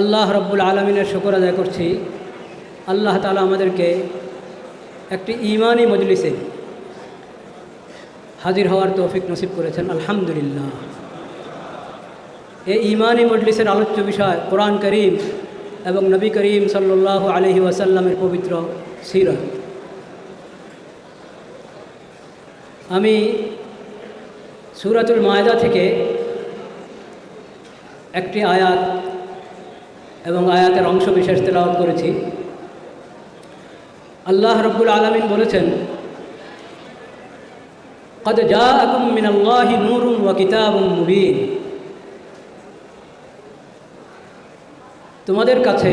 আল্লাহ রব্বুল আলমিনের শুকর আদায় করছি। আল্লাহ তালা আমাদেরকে একটি ইমানি মজলিসে হাজির হওয়ার তৌফিক নসিব করেছেন, আলহামদুলিল্লাহ। এই ইমানি মজলিসের আলোচ্য বিষয় কোরআন করিম এবং নবী করিম সাল্লাহ আলহি ওয়াসাল্লামের পবিত্র সিরত আমি সুরাতুল মায়দা থেকে একটি আয়াত এবং আয়াতের অংশ বিশেষ তেলাওয়াত করেছি আল্লাহ রব্বুল আলমিন বলেছেন قد جاءكم من الله نور وكتاب مبين তোমাদের কাছে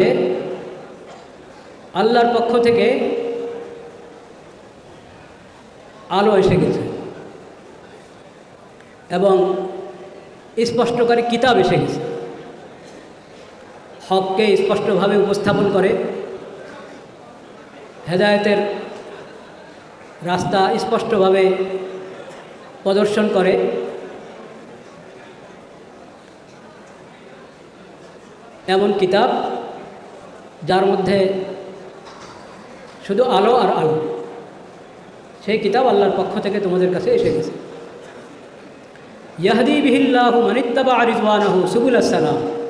আল্লাহর পক্ষ থেকে আলো এসে গেছে এবং স্পষ্টকারী কিতাব এসে গেছে হককে স্পষ্টভাবে উপস্থাপন করে। হেদায়তের রাস্তা স্পষ্টভাবে প্রদর্শন করে। এমন কিতাব যার মধ্যে শুধু আলো আর আলো। সেই কিতাব আল্লাহর পক্ষ থেকে তোমাদের কাছে এসে গেছে। ইয়াহদি বিহিল্লাহু মানিত্তাবা আরিজওয়ানাহু সুবুল আসসালাম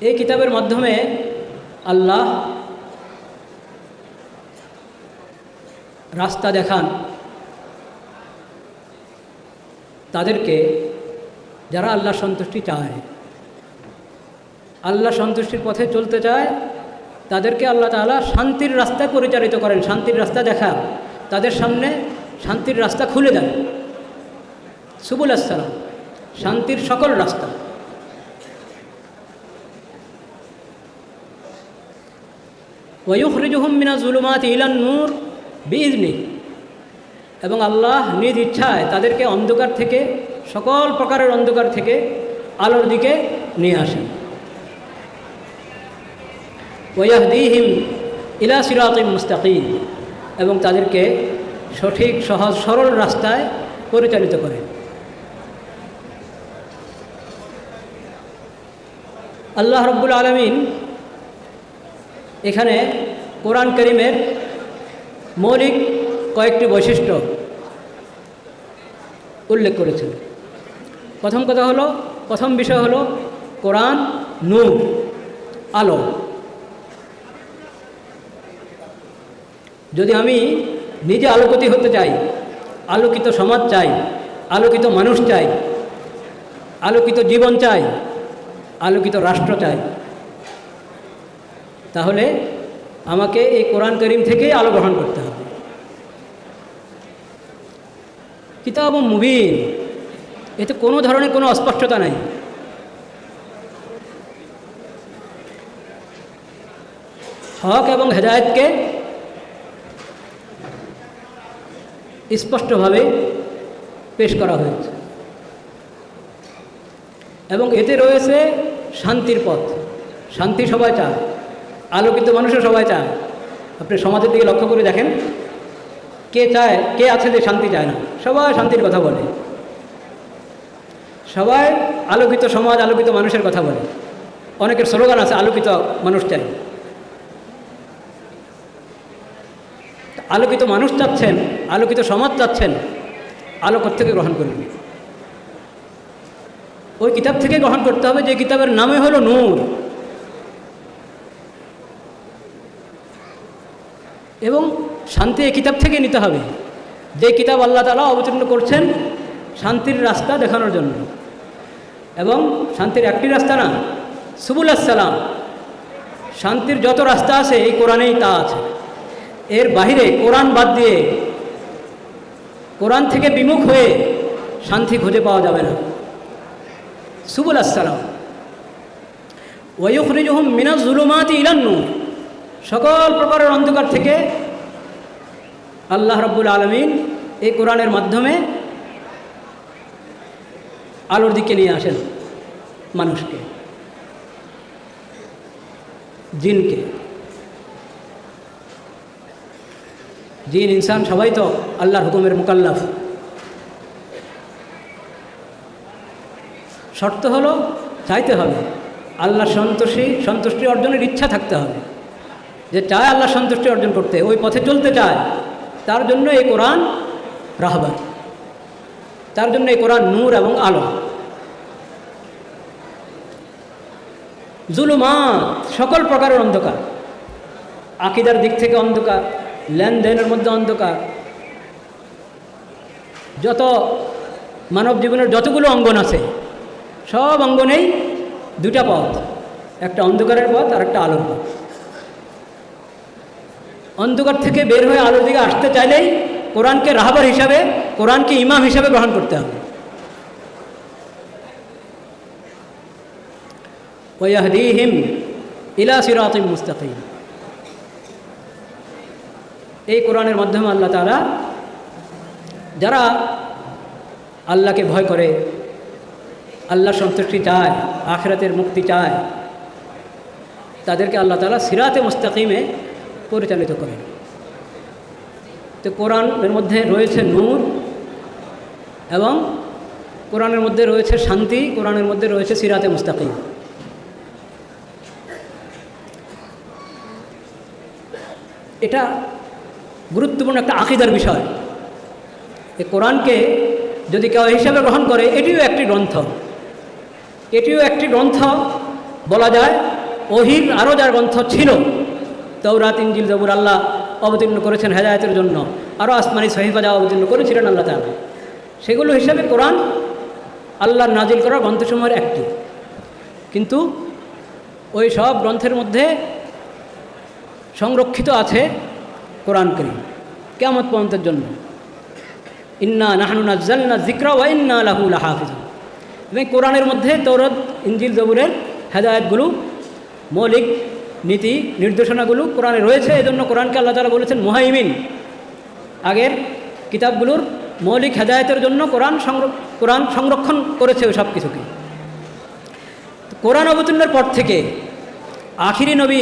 এই কিতাবের মাধ্যমে আল্লাহ রাস্তা দেখান। তাদেরকে যারা আল্লাহ সন্তুষ্টি চায়। আল্লাহ সন্তুষ্টির পথে চলতে চায়, তাদেরকে আল্লাহ তালা শান্তির রাস্তায় পরিচালিত করেন, শান্তির রাস্তা দেখা তাদের সামনে শান্তির রাস্তা খুলে দেন। সুবুল আসসালাম, শান্তির সকল রাস্তা। ওয়ুখরিজুহুম মিনা জুলুমাত ইলান নূর বিজনি এবং আল্লাহ নিজ ইচ্ছায় তাদেরকে অন্ধকার থেকে, সকল প্রকারের অন্ধকার থেকে আলোর দিকে নিয়ে আসেন। ওয়াহদিহিম ইলা সিরাতিম মুস্তাকিম এবং তাদেরকে সঠিক, সহজ, সরল রাস্তায় পরিচালিত করে। আল্লাহ রব্বুল আলমিন এখানে কোরআন করিমের মৌলিক কয়েকটি বৈশিষ্ট্য উল্লেখ করেছেন। প্রথম কথা হলো, প্রথম বিষয় হলো কোরআন নূর, আলো। যদি আমি নিজে আলোকতি হতে চাই, আলোকিত সমাজ চাই, আলোকিত মানুষ চাই, আলোকিত জীবন চাই, আলোকিত রাষ্ট্র চাই তাহলে আমাকে এই কোরআন করিম থেকেই আলো গ্রহণ করতে হবে। কিতাব মুবিন। এতে কোনো ধরনের কোনো অস্পষ্টতা নাই। হক এবং হেদায়তকে স্পষ্টভাবে পেশ করা হয়েছে। এবং এতে রয়েছে শান্তির পথ। শান্তি সবাই চায়। আলোকিত মানুষও সবাই চায় আপনি সমাজের দিকে লক্ষ্য করে দেখেন, কে চায়, কে আছে যে শান্তি চায় না, সবাই শান্তির কথা বলে। সবাই আলোকিত সমাজ, আলোকিত মানুষের কথা বলে। অনেকের স্লোগান আছে, আলোকিত মানুষ চাই। আলোকিত মানুষ চাচ্ছেন, আলোকিত সমাজ চাচ্ছেন আলো থেকে গ্রহণ করবেন ওই কিতাব থেকে গ্রহণ করতে হবে যে কিতাবের নামে হলো নূর এবং শান্তি এই কিতাব থেকে নিতে হবে। যে কিতাব আল্লাহ তালা অবতীর্ণ করছেন, শান্তির রাস্তা দেখানোর জন্য। এবং শান্তির একটি রাস্তা না, সুবুল আসসালাম। শান্তির যত রাস্তা আছে, এই কোরআনেই তা আছে। এর বাহিরে কোরআন বাদ দিয়ে, কোরআন থেকে বিমুখ হয়ে শান্তি খুঁজে পাওয়া যাবে না। সুবুল আসসালাম। ওয়ুখরিজুহুম মিনাজ জুলুমাতি ইলান্নু সকল প্রকারের অন্ধকার থেকে আল্লাহ রব্বুল আলমিন এই কোরআনের মাধ্যমে আলোর দিকে নিয়ে আসেন মানুষকে, জিনকে। জিন, ইনসান সবাই তো আল্লাহর হুকুমের মোকাল্লাফ। শর্ত হলো চাইতে হবে আল্লাহ সন্তুষ্টি সন্তুষ্টি অর্জনের ইচ্ছা থাকতে হবে। যে চায় আল্লাহ সন্তুষ্টি অর্জন করতে, ওই পথে চলতে চায়। তার জন্য এই কোরআন রাহবার তার জন্য এই কোরআন নূর এবং আলো। জুলুমাত সকল প্রকারের অন্ধকার। আকিদার দিক থেকে অন্ধকার, লেনদেনের মধ্যে অন্ধকার। যত মানব জীবনের যতগুলো অঙ্গন আছে, সব অঙ্গনেই দুটা পথ। একটা অন্ধকারের পথ আর একটা আলোর পথ। অন্ধকার থেকে বের হয়ে আলোর দিকে আসতে চাইলেই কোরআনকে রাহাবার হিসাবে, কোরআনকে ইমাম হিসাবে গ্রহণ করতে হবে। ওয়াহদিহিম ইলা মুস্তাকিম। এই কোরআনের মাধ্যমে আল্লাহ তারা যারা আল্লাহকে ভয় করে আল্লাহর সন্তুষ্টি চায়, আখরাতের মুক্তি চায়, তাদেরকে আল্লাহ তালা সিরাতে মুস্তাকিমে পরিচালিত করেন তো কোরআনের মধ্যে রয়েছে নূর এবং কোরআনের মধ্যে রয়েছে শান্তি, কোরআনের মধ্যে রয়েছে সিরাতে মুস্তাকিম। এটা গুরুত্বপূর্ণ একটা আকিদার বিষয়। এই কোরআনকে যদি কেউ হিসাবে গ্রহণ করে, এটিও একটি গ্রন্থ। এটিও একটি গ্রন্থ বলা যায় অহির আরও যার গ্রন্থ ছিল তৌরাত ইঞ্জিল জবুর আল্লাহ অবতীর্ণ করেছেন হেদায়তের জন্য। আরও আসমানি সহিফা যা অবতীর্ণ করেছিলেন আল্লাহ তালা সেগুলো হিসাবে কোরআন আল্লাহর নাজিল করা গ্রন্থসমূহের একটি। কিন্তু ওই সব গ্রন্থের মধ্যে সংরক্ষিত আছে কোরআন করিম। কেমত পর্যন্তের জন্য। ইন্না নাহানু নাজ্জালনা জিক্রা ওয়া ইন্না লাহু লাহাফিজ এবং কোরআনের মধ্যে তৌরত ইঞ্জিল জবুরের হেদায়তগুলো মৌলিক নীতি নির্দেশনাগুলো কোরআনে রয়েছে, এজন্য কোরআনকে আল্লাহ তালা বলেছেন মুহাইমিন। আগের কিতাবগুলোর মৌলিক হেদায়তের জন্য কোরআন কোরআন সংরক্ষণ করেছে ওই সব কিছুকে। কোরআন অবতীর্ণের পর থেকে আখিরি নবী,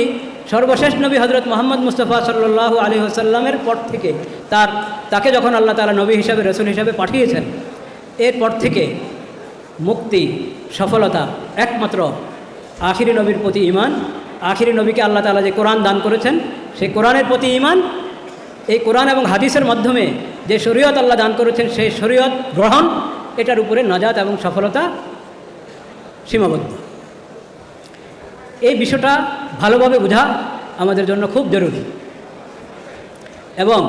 সর্বশেষ নবী হজরত মোহাম্মদ মুস্তফা সাল্লাহ আলী আসাল্লামের পর থেকে তার, তাকে যখন আল্লাহ তালা নবী হিসাবে, রসুল হিসাবে পাঠিয়েছেন, এরপর থেকে মুক্তি, সফলতা একমাত্র আখিরি নবীর প্রতি ইমান আখিরি নবীকে আল্লাহ তালা যে কোরআন দান করেছেন, সেই কোরআনের প্রতি ইমান এই কোরআন এবং হাদিসের মাধ্যমে যে শরীয়ত আল্লাহ দান করেছেন, সেই শরীয়ত গ্রহণ, এটার উপরে নাজাত এবং সফলতা সীমাবদ্ধ। এই বিষয়টা ভালোভাবে বোঝা আমাদের জন্য খুব জরুরি। এবং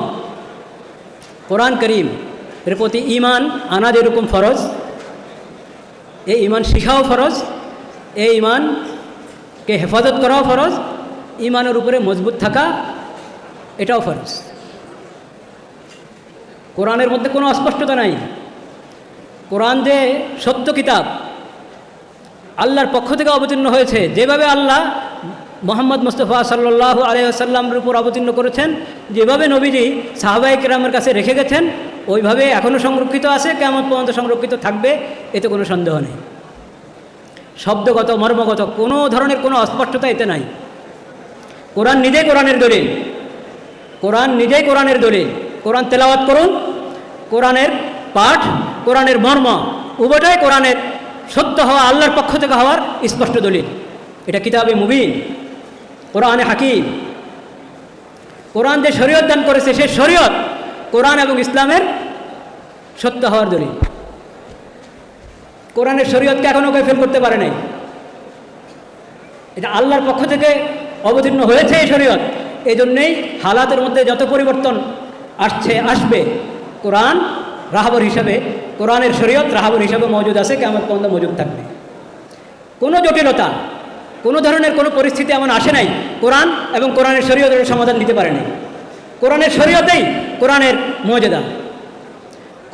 কোরআন করিম এর প্রতি ইমান আনা যেরকম ফরজ, এই ইমান শিখাও ফরজ, এই ইমানকে হেফাজত করাও ফরজ ইমানের উপরে মজবুত থাকা, এটাও ফরজ। কোরআনের মধ্যে কোনো অস্পষ্টতা নাই। কোরআন যে সত্য কিতাব, আল্লাহর পক্ষ থেকে অবতীর্ণ হয়েছে, যেভাবে আল্লাহ মোহাম্মদ মুস্তফা সাল্লাহ আলহামের উপর অবতীর্ণ করেছেন, যেভাবে নবীজি সাহাবাহিক রামের কাছে রেখে গেছেন, ওইভাবে এখনও সংরক্ষিত আছে কেমন পর্যন্ত সংরক্ষিত থাকবে, এতে কোনো সন্দেহ নেই। শব্দগত, মর্মগত, কোনো ধরনের কোনো অস্পষ্টতা এতে নাই। কোরআন নিজেই কোরআনের দলিল। কোরআন নিজেই কোরআনের দলিল। কোরআন তেলাওয়াত করুন, কোরআনের পাঠ, কোরআনের মর্ম, উভয়টাই কোরআনের সত্য হওয়া, আল্লাহর পক্ষ থেকে হওয়ার স্পষ্ট দলিল। এটা কিতাবে মুবিন, কোরআনে হাকিম। কোরআন যে শরীয়ত দান করেছে, সে শরীয়ত কোরআন এবং ইসলামের সত্য হওয়ার দলিল। কোরআনের শরীয়তকে এখনও ফেল করতে পারে নাই। এটা আল্লাহর পক্ষ থেকে অবতীর্ণ হয়েছে এই শরীয়ত। এই জন্যেই হালাতের মধ্যে যত পরিবর্তন আসছে, আসবে, কোরআন রাহাবর হিসাবে, কোরআনের শরীয়ত রাহাবর হিসাবে মজুদ আছে কেমন পর্যন্ত মজুদ থাকবে। কোনো জটিলতা, কোনো ধরনের কোনো পরিস্থিতি এমন আসে নাই, কোরআন এবং কোরআনের শরীয়তের সমাধান দিতে পারেনি কোরআনের শরীয়তেই কোরআনের মর্যাদা।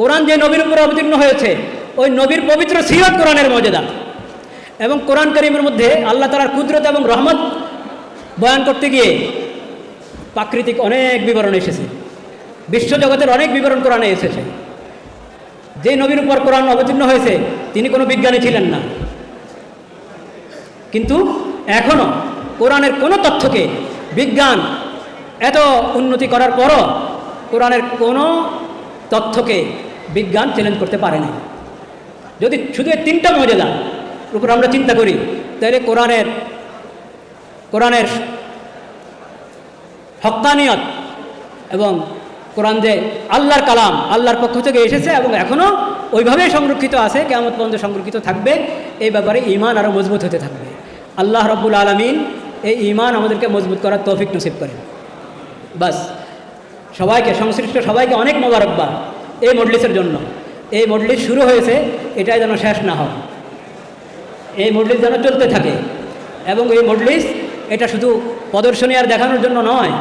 কোরআন যে নবীর উপরে অবতীর্ণ হয়েছে ওই নবীর পবিত্র সিরত কোরআনের মর্যাদা। এবং কোরআন করিমের মধ্যে আল্লাহ তালার কুদরত এবং রহমত বয়ান করতে গিয়ে প্রাকৃতিক অনেক বিবরণ এসেছে। বিশ্বজগতের অনেক বিবরণ কোরআনে এসেছে। যে নবীর উপর কোরআন অবতীর্ণ হয়েছে, তিনি কোনো বিজ্ঞানী ছিলেন না। কিন্তু এখনও কোরআনের কোনো তথ্যকে বিজ্ঞান এত উন্নতি করার পরও কোরআনের কোনো তথ্যকে বিজ্ঞান চ্যালেঞ্জ করতে পারে না যদি শুধু এই তিনটা মর্যাদা, উপর আমরা চিন্তা করি, তাহলে কোরআনের কোরআনের হক্কানিয়ত এবং কোরআন যে আল্লাহর কালাম, আল্লাহর পক্ষ থেকে এসেছে এবং এখনও ওইভাবেই সংরক্ষিত আছে কেমন পর্যন্ত সংরক্ষিত থাকবে, এই ব্যাপারে ইমান আরও মজবুত হতে থাকবে। আল্লাহ রব্বুল আলমিন এই ইমান আমাদেরকে মজবুত করার তৌফিক নসিব করেন। বাস, সবাইকে, সংশ্লিষ্ট সবাইকে অনেক মোবারকবাদ এই মজলিসের জন্য। এই মজলিস শুরু হয়েছে, এটাই যেন শেষ না হয়। এই মজলিস যেন চলতে থাকে। এবং এই মজলিস এটা শুধু প্রদর্শনী আর দেখানোর জন্য নয়,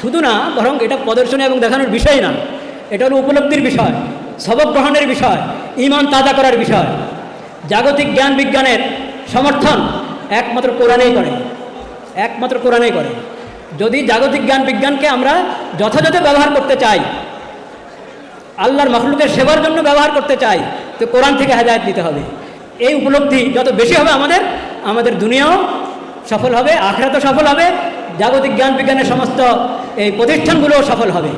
শুধু না, বরং এটা প্রদর্শনী এবং দেখানোর বিষয় না। এটা হলো উপলব্ধির বিষয় সবক গ্রহণের বিষয়, ইমান তাজা করার বিষয়। জাগতিক জ্ঞান বিজ্ঞানের সমর্থন একমাত্র কোরআনেই করে, একমাত্র কোরআনেই করে। যদি জাগতিক জ্ঞান বিজ্ঞানকে আমরা যথাযথ ব্যবহার করতে চাই আল্লাহর মখলুকের সেবার জন্য ব্যবহার করতে চাই, তো কোরআন থেকে হেদায়ত দিতে হবে। এই উপলব্ধি যত বেশি হবে আমাদের আমাদের দুনিয়াও সফল হবে, আখড়াতও সফল হবে, জাগতিক জ্ঞান বিজ্ঞানের সমস্ত এই প্রতিষ্ঠানগুলোও সফল হবে।